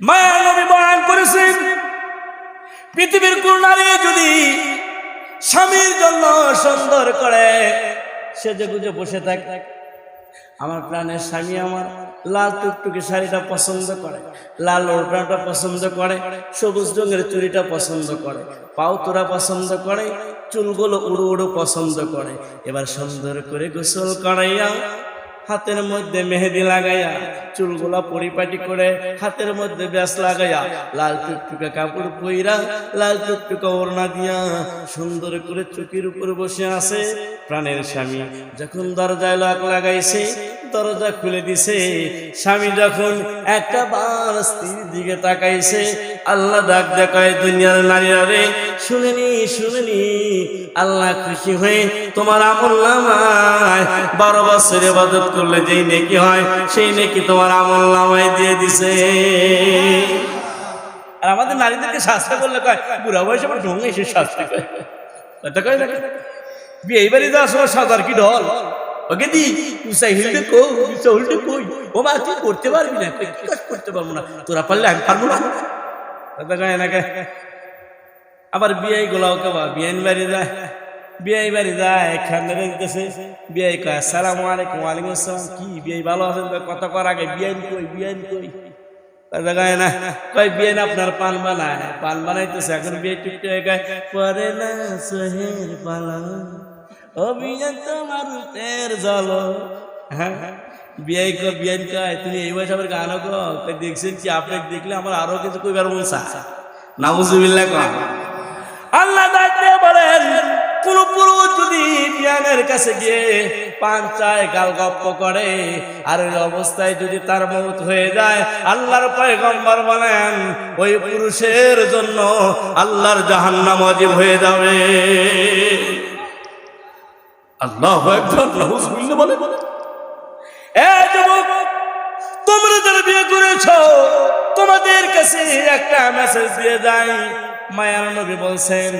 মায়া নবী বয়ান করেছেন, পৃথিবীর কোন নারী যদি স্বামীর জন্য সুন্দর করে সেজে গুজে বসে থাকে, আমার প্রাণের স্বামী আমার লাল টুকটুকি শাড়িটা পছন্দ করে, লাল ওড়নাটা পছন্দ করে, সবুজ রঙের চুরিটা পছন্দ করে, পাউতোরা পছন্দ করে, চুলগুলো উড়ো উড়ো পছন্দ করে, এবার সুন্দর করে গোসল করাইয়া হাতের মধ্যে মেহেদি লাগাইয়া, চুলগুলা পরিপাটি করে হাতের মধ্যে ব্যাস লাগাইয়া, লাল টুকটুকে কাপড় পইরা, লাল টুকটুকে ওড়না দিয়া সুন্দর করে চুকির উপর বসে আছে। প্রাণের স্বামী যখন দরজায় লাগ লাগাইছে দরজা খুলে দিছে। স্বামী যখন একটা বার স্ত্রীর দিকে তাকাইছে, আল্লাহ ডাক দেখায়, দুনিয়ার নারীরা রে শুনেনি শুনেনি আল্লাহ খুশি হয়ে তোমার আমল নামায়। বারো বছর ইবাদত করলে যেই নেকি হয়, সেই নেকি তোমার আমল নামায় দিয়ে দিছে। আর আমাদের নারীদেরকে শাস্তি করলে কয়, বুড়া বয়সে আমার ঢঙ্গে এসে শাস্তি কয় কথা কয় না বিয়ে বাড়ি যাওয়ার সময় সাঁতার কি ঢল? ওকে দি উসাই হিলতে কো উসা উল্টে কই? ও মা, তুই করতে পারবি না? কি কাজ করতে পারব না? তোরা পারলে আমি পারব না। কথা কয় না? আবার বিয়ে গোলাও কেবা বিয়ে বাড়ি যায়। বিয়ে বাড়ি যায় খান্দারে দিতেছে। বিয়ে কয়, আসসালামু আলাইকুম, ওয়ালাইকুম আসসালাম। কি বিয়ে ভালো আছেন? কথা কর আগে বিয়ে কই বিয়ে কই? কথা কয় না। কয় বিয়ে আপনার পান বানায় পান বানাইতেছে, এখন বিয়ে টুকটে গায় পরে না সোহের পালা অভিযান হ্যাঁ বিয়ে কো বিয়ে কয় তুমি এই দেখছেন দেখলে আমার আরও কইবার আল্লাহ কোন পুরুষ যদি বিয়ানের কাছে করে, আর ওই অবস্থায় যদি তার মত হয়ে যায়, আল্লাহর পয়গম্বর বলেন, ওই পুরুষের জন্য আল্লাহর জাহান্নাম হয়ে যাবে। আল্লাহ নাউজুবিল্লাহ বলে। তোমরা যারা বিয়ে করেছ তোমাদের কাছে একটা মেসেজ দিয়ে যাই। মায়ার নবী বলছেন,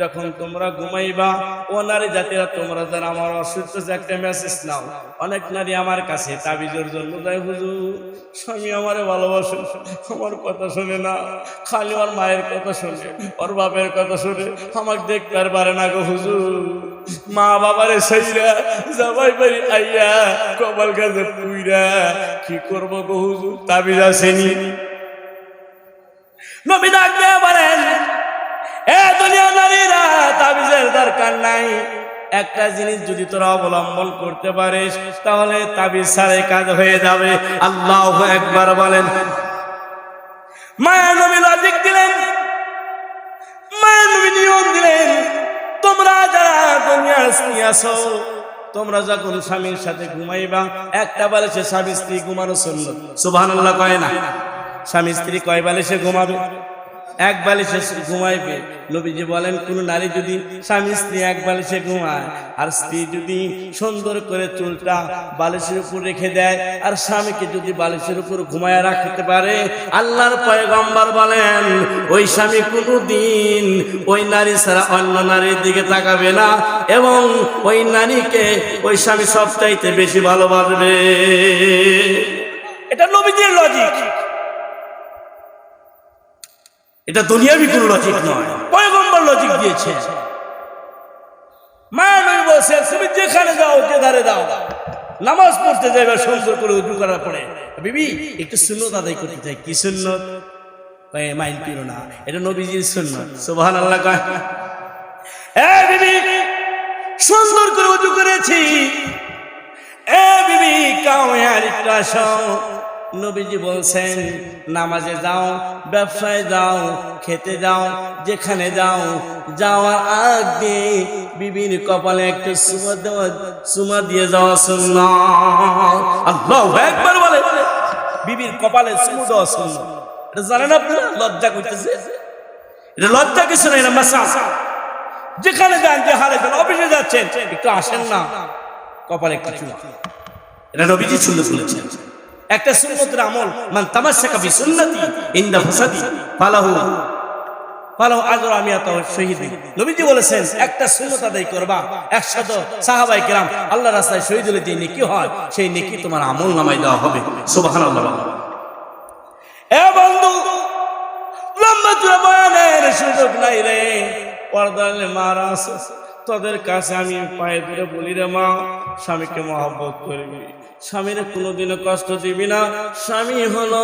যখন তোমরা ঘুমাইবা, ও নারী জাতিরা, তোমরা যারা আমার অসুস্থ একটা মেসেজ নাও। অনেক নারী আমার কাছে তাবিজের জন্য যায়, হুজুর, স্বামী আমারে ভালোবাসে, আমার কথা শুনে না। খালি ওর মায়ের কথা শুনে, ওর বাপের কথা শুনে। আমাকে দেখতে আর পারে না গো, হুজুর। মা বাবারে সেইরা যাবাই পারি আইয়া কপাল গাছে পুইরা, কি করব গো, হুজুর? তাবিজ আসেনি। নবী ডাক দিয়ে বলেন এ দুনিয়া দরকার নাই। একটা জিনিস যদি তোরা অবলম্বন করতে পারিস, তাহলে তাবিজ সারে কাজ হয়ে যাবে। আল্লাহ একবার বলেন, মায়া নবী লজিক দিলেন, মায়া নবী নিয়ম দিলেন, তোমরা যারা দুনিয়ার আছো, তোমরা যখন স্বামীর সাথে ঘুমাইবা, একটা বালিশে স্বামী স্ত্রী ঘুমানো সুন্দর সুবহানাল্লাহ কয় না? স্বামী স্ত্রী কয় বালিশে ঘুমাবে? এক বালিশে ঘুমাইবে। নবীজি বলেন, কোন নারী যদি স্বামী স্ত্রী এক বালিশে ঘুমায়, আর স্ত্রী যদি সুন্দর করে চুলটা বালিশের উপর রেখে দেয়, আর স্বামীকে যদি বালিশের উপর ঘুমায় রাখতে পারে, আল্লাহর পয়গম্বর বলেন, ওই স্বামী কোনোদিন ওই নারী ছাড়া অন্য নারীর দিকে তাকাবে না, এবং ওই নারীকে ওই স্বামী সবচাইতে বেশি ভালোবাসবে। এটা নবীজির লজিক এটা দুনিয়াবি কোনো লজিক নয়। পয়গম্বর লজিক দিয়েছে। মায়া বলছে তুমি যেখানে যাও যে দাও নামাজ পড়তে যাবে সুন্দর করে উজু করার পরে। বিবি, একটু সুন্নত আদায় করতে চাই। কি সুন্নত? মাইল পিরো না, এটা নবীজির সুন্নত। সুবহান আল্লাহ কয়, এ বিবি, সুন্দর করে উজু করেছি। এ বিবি আর একটু আসো। নবীজি বলছেন, নামাজে যাও, ব্যবসায় যাও, খেতে যাও, যেখানে যাও, যাওয়ার আগে বিবির কপালে একটু সুমা দেওয়া, সুমা দিয়ে যাওয়া শুননা আল্লাহ একবার বলে, বিবির কপালে সুমু দেওয়া শুননা এটা জানেন আপনারা লজ্জা করতেছে। এটা লজ্জা কিছু নাই না মাসা যেখানে যান, যে হারে যান, অফিসে যাচ্ছেন, একটু আসেন না। কপালে একটু চুমা। এটা নবীজি সুন্দর বলেছেন। একটা সুন্নতের আমল, মান তামাশাকা বি সুন্নতি ইনদা ফাসাদি, ফালাহু ফালাহু আজর আমি আত শহীদ। নবীজি বলেছেন, একটা সুন্নত আদায় করবা একশত সাহাবাই কিরাম আল্লাহ রাস্তায় শহীদ হলে যে নেকি হয়, সেই নেকি তোমার আমল নামায় দেওয়া হবে। সুবহানাল্লাহ। এ বন্ধু, লম্বা চূড়া বয়ানের সুযোগ নাই রে। পর্দালে মারা তোদের কাছে আমি পায়ে ধরে বলি রে মা, স্বামীকে মহব্বত করবি স্বামীর কোনোদিনও কষ্ট দিবি না। স্বামী হলো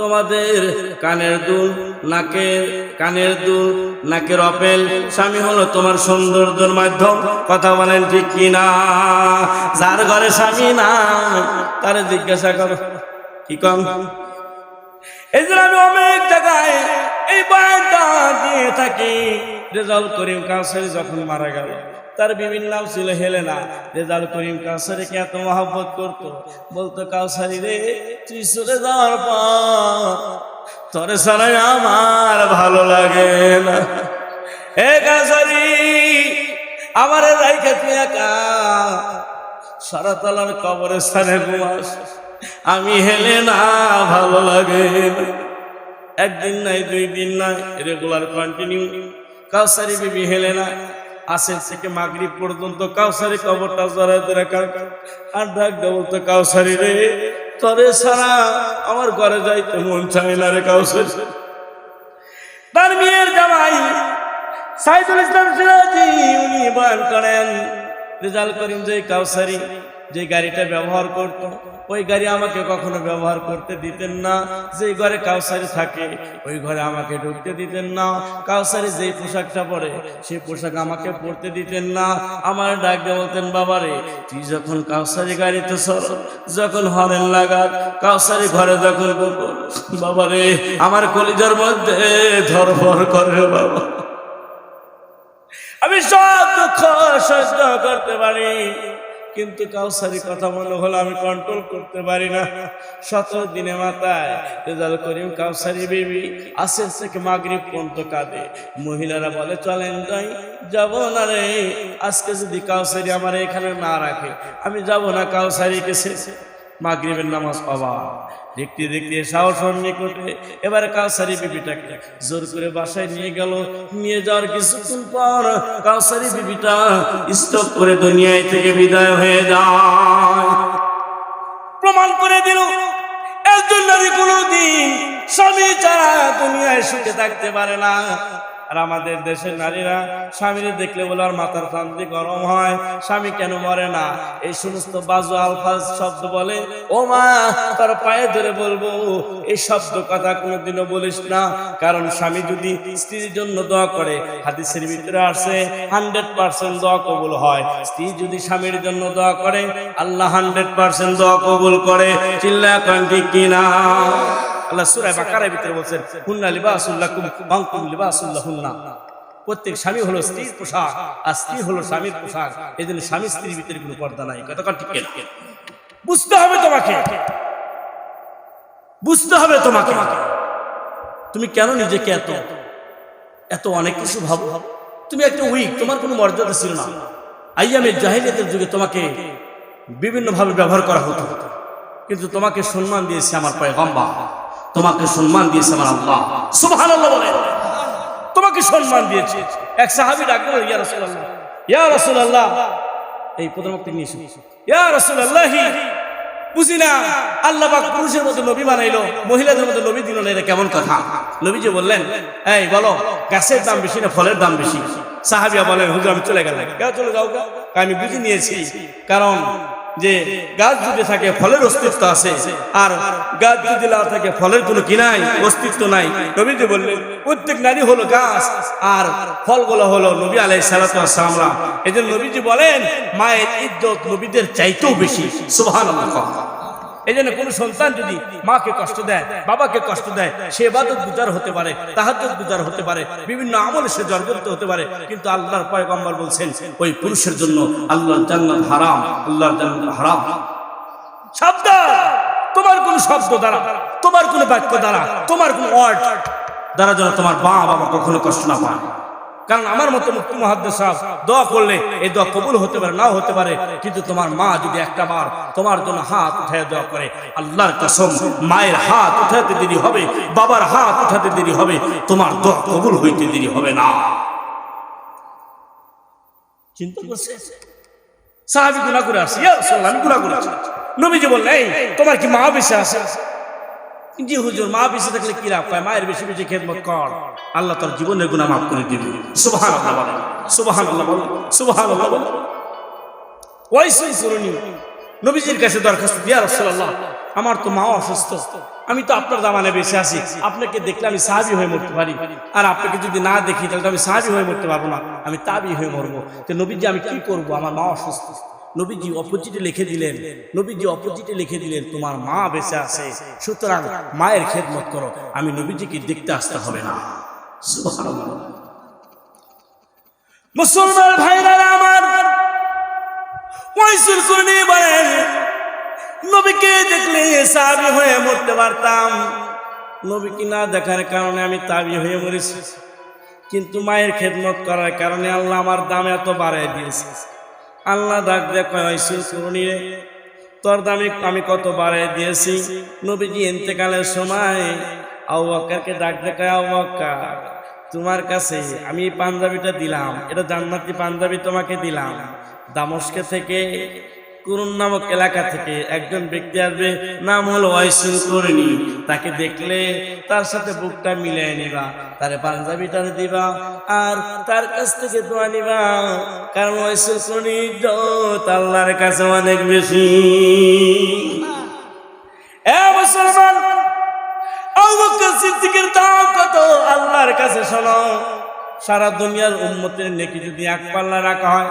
তোমাদের কানের দুল, নাকের, কানের দুল, নাকের অপেল স্বামী হলো তোমার সৌন্দর্যের মাধ্যম। কথা বলেন ঠিক কিনা? যার ঘরে স্বামী না তারে জিজ্ঞাসা করো, কি কম? এই জন্য আমি অনেক জায়গায় এই বয়ানটা দিয়ে থাকি। রেজাল করিম কাউসারি যখন মারা গেল তার বিভিন্ন নাম ছিল হেলেনা রেজাল করিম কাউসারিকে এত মহব্বত করতো। বলতো, কাউসারি রে, তুই চলে যাওয়ার পর তোরে ছাড়াই আমার ভালো লাগে না। হে কাউসারি, আমার রাইখে তুই একা। সারাতলার কবরের স্থানে ঘুমাস। আমি হেলে না, ভালো লাগে। একদিন নাই, দুই দিন নাই, রেগুলার কন্টিনিউ। কাউসারি বিবি হেলে না। আসের থেকে মাগরিব পর্যন্ত কাউসারি কবরটা জড়াইতে কার আর ডাক বলতো, কাউসারি রে তরে সারা আমার ঘরে যাইতে মন চাই না রে কাউসারি। তার মেয়ের জামাই সাইদুল ইসলাম সিরাজি, উনি বয়ান করেন, রেজাল করিম যে কাউসারি যে গাড়িটা ব্যবহার করত, ওই গাড়ি আমাকে কখনো ব্যবহার করতে দিতেন না। যে ঘরে কাউসারি থাকে, ওই ঘরে আমাকে ঢুকতে দিতেন না। কাউসারি যেই পোশাকটা পরে, সেই পোশাক আমাকে পরতে দিতেন না। আমার ডাক বলতেন, বাবারে, তুই যখন কাউসারি গাড়িতে সর যখন হরেন লাগার কাউসারি ঘরে যখন বাবারে, আমার কলিজার মধ্যে ধরফর করে বাবা। আমি সব দুঃখ সহ্য করতে পারি। কিন্তু কাউসারি কথা মনে হলো আমি কন্ট্রোল করতে পারি না। সতেরো দিনে মাথায় রেজাল করিম কাউসারি বেবি আসে থেকে মাগরিব পর্যন্ত কাঁদে। মহিলারা বলে, চলেন যাই, যাব না রে। আজকে যদি কাউসারি আমার এখানে না রাখে, আমি যাব না কাউসারিকে শেষে মাগরিবের নামাজ পাবা দেখতে দেখতে সাহসর নিকটে এবারে কাউসারি বিবিটাকে জোর করে বাসায় নিয়ে গেল। নিয়ে যাওয়ার কিছুক্ষণ পর কাউসারি বিবিটা স্টক করে দুনিয়ায় থেকে বিদায় হয়ে যায়। প্রমাণ করে দিল, একজন নারী কোনোদিন স্বামী ছাড়া দুনিয়ায় সুখে থাকতে পারে না। আর আমাদের দেশের নারীরা স্বামীরে দেখলে বলে আর মাথার শান্তি গরম হয়। স্বামী কেন মরে না? এই সমস্ত বাজু আলফাজ শব্দ বলে, ও মা, তার পায়ে ধরে বলব, এই শব্দ কথা কোনোদিনও বলিস না। কারণ স্বামী যদি স্ত্রীর জন্য দোয়া করে, হাদিসের ভিতরে আসে, হান্ড্রেড পার্সেন্ট দোয়া কবুল হয়। স্ত্রী যদি স্বামীর জন্য দোয়া করে, আল্লাহ হান্ড্রেড পার্সেন্ট দোয়া কবুল করে। চিল্লা কান ঠিক কিনা আল্লাহ সুরায় ভিতরে বলছেন, হুন্না লিবাসুল্লাহ প্রত্যেক স্বামী হলো স্ত্রীর পোশাক, আর স্ত্রী হলো স্বামীর পোশাক। এই জন্য স্বামী স্ত্রীর ভিতরে কোনো পর্দা নাই। ঠিক বুঝতে হবে তোমাকে। বুঝতে হবে তোমাকে। তুমি কেন নিজেকে এত এত অনেক কিছু ভাবো? তুমি একটা উইক তোমার কোনো মর্যাদা ছিল না। আইয়ামের জাহিলিয়াতের যুগে তোমাকে বিভিন্নভাবে ব্যবহার করা হতো। কিন্তু তোমাকে সম্মান দিয়েছে আমার পয়গম্বর। তোমাকে সম্মান দিয়েছে আমার আল্লাহ। সুবহানাল্লাহ বলেন। তোমাকে সম্মান দিয়েছে। এক সাহাবী ডাকলো ইয়া রাসূলুল্লাহ ইয়া রাসূলুল্লাহ। এই প্রথম নিয়ে এসো। ইয়া রাসূলুল্লাহি, বুঝি না, আল্লাহ পাক পুরুষের মধ্যে নবী বানাইলো, মহিলাদের মধ্যে নবী দিল না, এটা কেমন কথা? নবীজি বললেন, এই, বলো, গাছের দাম বেশি না ফলের দাম বেশি? সাহাবিয়া বলেন, হুজুর, আমি চলে গেলাম। কেউ চলে যাও? আমি বুঝে নিয়েছি। কারণ যে গাছ যদি থাকে, ফলের অস্তিত্ব আছে। আর গাছ যদি না থাকে, ফলের কোনো কি নাই, অস্তিত্ব নাই। নবীজি বললেন, প্রত্যেক নারী হলো গাছ, আর ফলগুলো হলো নবী আলাই সালাতামরা এদের নবীজি বলেন, মায়ের ইজ্জত নবীদের চাইতেও বেশি। সুবহান এই জন্য কোনো সন্তান যদি মাকে কষ্ট দেয়, বাবাকে কষ্ট দেয়, সে এবাদত গুজার হতে পারে, তাহাজ্জুদ গুজার হতে পারে, বিভিন্ন আমলে সে জর্জরিত হতে পারে, কিন্তু আল্লাহর পয়গম্বর বলছেন, ওই পুরুষের জন্য আল্লাহর জান্নাত হারাম, আল্লাহর জান্নাত হারাম। শব্দ তোমার কোন শব্দ দ্বারা, তোমার কোন বাক্য দ্বারা, তোমার কোন ওয়ার্ড দ্বারা যেন তোমার মা বাবা কখনো কষ্ট না পায়। কারণ আমার মতো মুক্তি মহাদ্দেশ সাহেব দোয়া করলে এই দোয়া কবুল হতে পারে, নাও হতে পারে। কিন্তু তোমার মা যদি একটা বার তোমার জন্য হাত উঠায় দোয়া করে, আল্লাহর কসম, মায়ের হাত উঠাতে দেরি হবে, বাবার হাত উঠাতে দেরি হবে, তোমার দোয়া কবুল হইতে দেরি হবে না। চিন্তা করছে? সাহাবি গুণা করে আমি গুণা করেছি। নবীজি বললেন তোমার কি মা বেশি আছে? জি, হুজুর মা বেশি থাকলে কি লাভ? পায় মায়ের বেশি বেশি খেদমত কর। আল্লাহ তার জীবনের গুণা মাফ করে দিবে। সুবাহান সুবাহান সুবাহান ওয়াইসুল করুনি নবীজির কাছে দরখাস্ত দিয়া রাসূলুল্লাহ, আমার তো মাও অসুস্থ। আমি তো আপনার দামানে বেঁচে আছি। আপনাকে দেখলে আমি সাহাবি হয়ে মরতে পারি। আর আপনাকে যদি না দেখি, তাহলে আমি সাহাবি হয়ে মরতে পারব না। আমি তাবি হয়ে মরবো। তো নবীজি, আমি কি করব? আমার মা অসুস্থ। নবীজি অপোজিটে লিখে দিলেন, নবীজি অপোজিটে লিখে দিলেন, তোমার মা বেঁচে আছে, সুতরাং মায়ের খেদমত করো, আমি নবীজিকে দেখতে আসতে হবে না। মুসলমান ভাইরা আমার ওয়াইসুল কুরনি বলেন, নবীকে দেখলে সাবি হয়ে মরতে পারতাম। নবীকে না দেখার কারণে আমি তাবি হয়ে মরেছি। কিন্তু মায়ের খেদমত করার কারণে আল্লাহ আমার দাম এত বাড়াই দিয়েছে। আল্লাহ ডাক দে ওয়াইসুল কুরনি রে। তোর দামি আমি কত বাড়াই দিয়েছি। নবীজি এতেকালের সময় আউ ডাক দেখায় আউ আক্কা তোমার কাছে আমি পাঞ্জাবিটা দিলাম। এটা জান্নাতি পাঞ্জাবি তোমাকে দিলাম। দামস্কে থেকে করুন নামক এলাকা থেকে একজন ব্যক্তি আসবে, নাম হলো ওয়াইসুল করিনি। তাকে দেখলে তার সাথে বুকটা মিলিয়ে নিবা, তারে পাঞ্জাবিটা দিবা, আর তার কাছ থেকে দোয়া নিবা, কারণ ওয়াইসুল করিনি আল্লাহর কাছে অনেক বেশি। এ মুসলমান সিদ্দিকের দাম আল্লাহর কাছে শোনো। সারা দুনিয়ার উম্মতের নেকি যদি এক পাল্লা রাখা হয়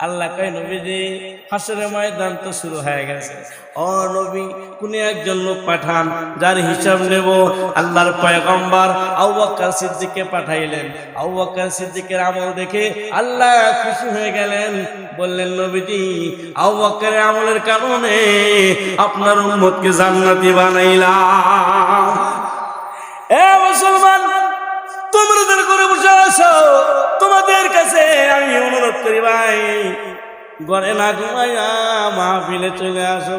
আল্লাহ কয়, নবীজি, হাসরের ময়দান তো শুরু হয়ে গেছে। ও নবী, কোন একজন লোক পাঠান, যার হিসাব নেব? আল্লাহর পয়গম্বর আবু বকর সিদ্দিককে পাঠাইলেন। আবু বকর সিদ্দিকের আমল দেখে আল্লাহ খুশি হয়ে গেলেন। বললেন, নবীজি, আবু বকরের আমলের কারণে আপনার উম্মতকে জান্নাতি বানাইলাম। আসো তোমাদের কাছে আমি অনুরোধ করি ভাই ঘরে না ঘুমাইয়া মাহফিলে চলে আসো।